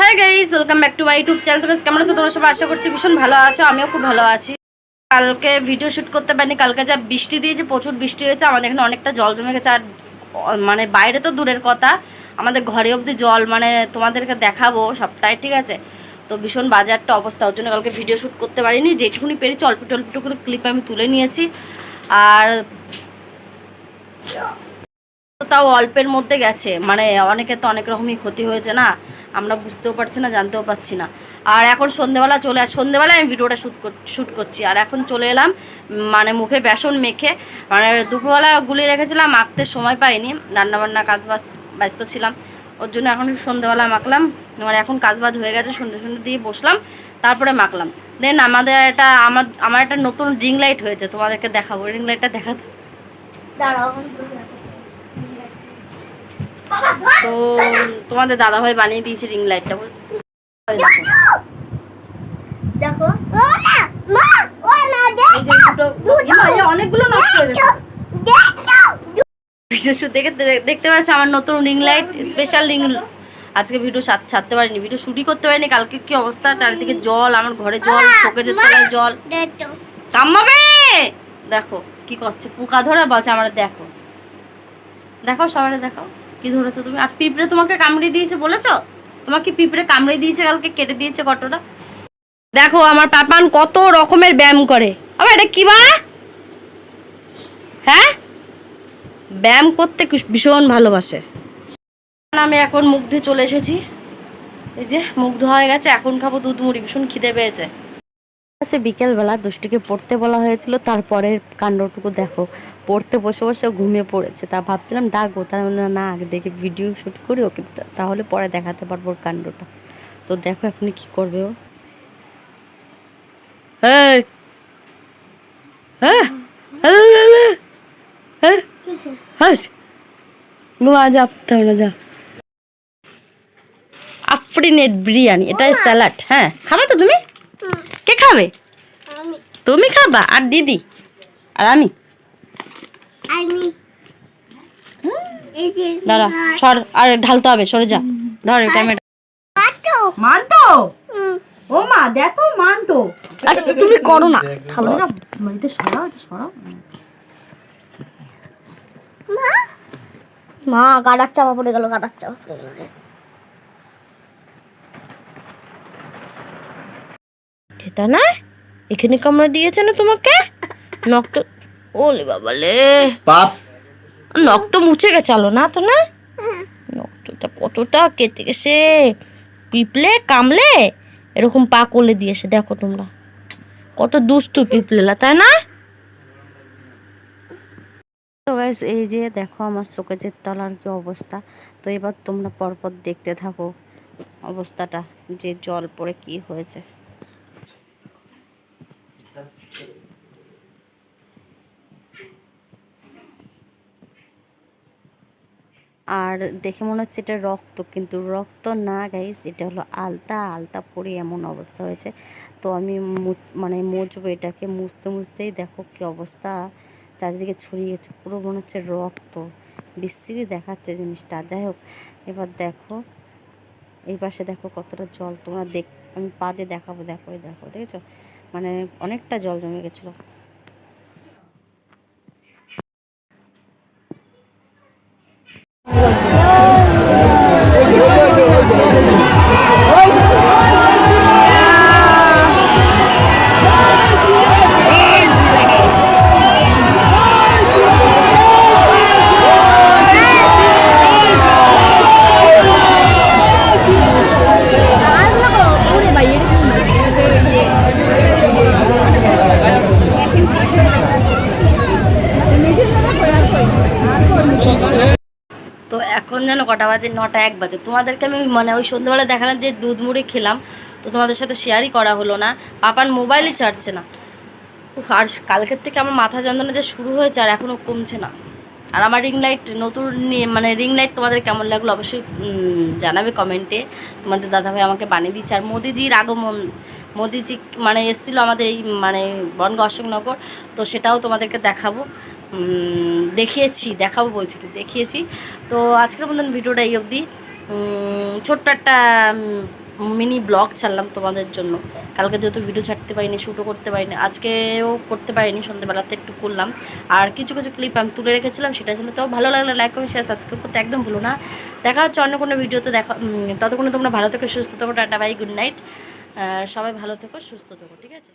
Hi guys welcome back to my YouTube channel তুমি কেমন আছো? তোমরা সবাই আশা করছি ভীষণ ভালো আছো, আমিও খুব ভালো আছি। কালকে ভিডিও শ্যুট করতে পারিনি, কালকে যা বৃষ্টি দিয়েছে, প্রচুর বৃষ্টি হয়েছে, আমাদের এখানে অনেকটা জল জমে গেছে। আর মানে বাইরে তো দূরের কথা, আমাদের ঘরে অবধি জল মানে তোমাদেরকে দেখাবো সবটাই, ঠিক আছে? তো ভীষণ বাজে একটা অবস্থা, ওর জন্য কালকে ভিডিও শ্যুট করতে পারিনি। যেটুকুনি পেরেছি, অল্প অল্প করে ক্লিপ আমি তুলে নিয়েছি। আর, তাও অল্পের মধ্যে গেছে। মানে অনেকে তো অনেক রকমই ক্ষতি হয়েছে না? আমরা বুঝতেও পারছি না, জানতেও পারছি না। আর এখন সন্ধেবেলা চলে সন্ধেবেলায় আমি ভিডিওটা শ্যুট শ্যুট করছি। আর এখন চলে এলাম মানে মুখে বেসন মেখে মানে দুপুরবেলা গুলিয়ে রেখেছিলাম মাখতে সময় পাইনি, রান্নাবান্না কাজবাজ ব্যস্ত ছিলাম। ওর জন্য এখন সন্ধেবেলা মাখলাম মানে এখন কাজবাজ হয়ে গেছে, সন্ধে সন্ধে দিয়ে বসলাম, তারপরে মাখলাম। দেন আমাদের একটা, আমার আমার একটা নতুন রিং লাইট হয়েছে, তোমাদেরকে দেখাবো রিং লাইটটা দেখাতে। দাঁড়াও তো তোমাদের দাদাভাই বানিয়ে দিয়েছে রিং লাইটটা দেখো। অনেকগুলো নষ্ট হয়ে গেছে। ভিডিও শুট দেখে দেখতে পাচ্ছ আমার নতুন রিং লাইট স্পেশাল রিং আজকে ভিডিও ছাড়তে পারিনি। ভিডিও শুটই করতে পারিনি। কালকে কি অবস্থা? চারিদিকে জল আমার ঘরে জল শোকেজের তলায় জল। দেখো। কাম্মাবে! দেখো কি করছে? পোকা ধরে বলছে আমার দেখো। দেখো সবাই দেখো কি ধরেছো তুমি? আর পিঁপড়ে তোমাকে কামড়ে দিয়েছে বলেছ? তোমাকে পিঁপড়ে কামড়ে দিয়েছে, কালকে কেটে দিয়েছে কতটা দেখো, আমার পাপান কত রকমের ব্যায়াম করে। আবার এটা কি বা হ্যাঁ? ব্যায়াম করতে ভীষণ ভালোবাসে। আমি এখন মুখ ধুয়ে চলে এসেছি। এই যে, মুখ ধোয়া হয়ে গেছে, এখন খাব দুধ, মুড়ি, ভীষণ খিদে পেয়েছে। আচ্ছা বিকেলবেলা দুষ্টুকে পড়তে বলা হয়েছিল তারপরের কাণ্ডটুকু দেখো। পড়তে বসে বসে ঘুমিয়ে পড়েছে। তা ভাবছিলাম ডাকবো তার মানে না আগে দেখে ভিডিও শ্যুট করি ওকে তাহলে পরে দেখাতে পারব ওর কাণ্ডটা। তো দেখো এখন কি করবে ও। এই! হ্যাঁ? হ্যাঁ, হ্যাঁ, যা না যা। আফরিনের বিরিয়ানি এটা স্যালাড হ্যাঁ। খাবে তো তুমি? খাবে? তুমি খাবা আর দিদি আর আমি। দাঁড়া সর আর ঢালতে হবে সরে যা। ধর মানতো ও মা দেখো মানতো তুমি করো না। খাব না এটা সরাও এটা সরাও। মা? মা গাডার চাপা পড়ে গেল গাডার চাপা পড়ে গেল। সেটা না? এখানে কামড়া দিয়েছে না তোমাকে? নখ তো ওলে পাপ নখ তো মুছে গেছে আলো না তো না? নখটা কতটা কেটে গেছে। পিপলে কামলে এরকম পা দিয়েছে দেখো তোমরা। কত দুষ্টু পিপলেলা তাই না? তো গাইস এই যে দেখো আমার শোকেজের তলার কি অবস্থা। তো এবার তোমরা পরপর দেখতে থাকো অবস্থাটা যে জল পড়ে কি হয়েছে। আর দেখে মনে হচ্ছে এটা রক্ত, কিন্তু রক্ত না গাইস এটা হলো আলতা। আলতা পরে এমন অবস্থা হয়েছে। তো আমি মানে মুছবো এটাকে, মুছতে মুছতেই দেখো কি অবস্থা। চারিদিকে ছড়িয়ে গেছে, পুরো মনে হচ্ছে রক্ত। বিশ্রী দেখাচ্ছে জিনিসটা, যাই হোক। এবার দেখো, এই পাশে দেখো কতটা জল। তোমরা দেখ, আমি পা দিয়ে দেখাবো, দেখো দেখো, দেখেছ? মানে অনেকটা জল জমে গেছিল। কটা বাজে? নটা, এক বাজে। তোমাদেরকে আমি মানে ওই সন্ধ্যেবেলা দেখালাম যে দুধ মুড়ি খেলাম। তো তোমাদের সাথে শেয়ারই করা হলো না। পাপার মোবাইলই চাটছে না। আর কালকের থেকে আমার মাথা যন্ত্রণা যে শুরু হয়েছে আর এখনও কমছে না। আর আমার রিং লাইট নতুন নিয়ে- মানে রিং লাইট তোমাদের কেমন লাগল অবশ্যই জানাবে কমেন্টে তোমাদের দাদাভাই আমাকে বানিয়ে দিচ্ছে। আর মোদিজির আগমন মোদিজি মানে এসেছিল আমাদের এই মানে বনগ অশোকনগর। তো সেটাও তোমাদেরকে দেখাবো। দেখিয়েছি, দেখাবো বলছি দেখিয়েছি। তো আজকের মতন ভিডিওটা এই অবধি। ছোট্ট একটা মিনি ব্লগ ছাড়লাম তোমাদের জন্য। কালকে যেহেতু ভিডিও ছাড়তে পারিনি শ্যুটও করতে পারিনি, আজকেও করতে পারিনি, সন্ধ্যেবেলাতে একটু করলাম। আর কিছু কিছু ক্লিপ আমি তুলে রেখেছিলাম, সেটা ছিল তো ভালো লাগলে লাইক কমেন্ট শেয়ার সাবস্ক্রাইব করতে একদম ভুলো না। দেখা হচ্ছে অন্য কোনো ভিডিওতে দেখা ততক্ষণে তোমরা ভালো থেকো, সুস্থ থেকো, টাটা বাই গুড নাইট সবাই ভালো থেকো, সুস্থ থেকো, ঠিক আছে?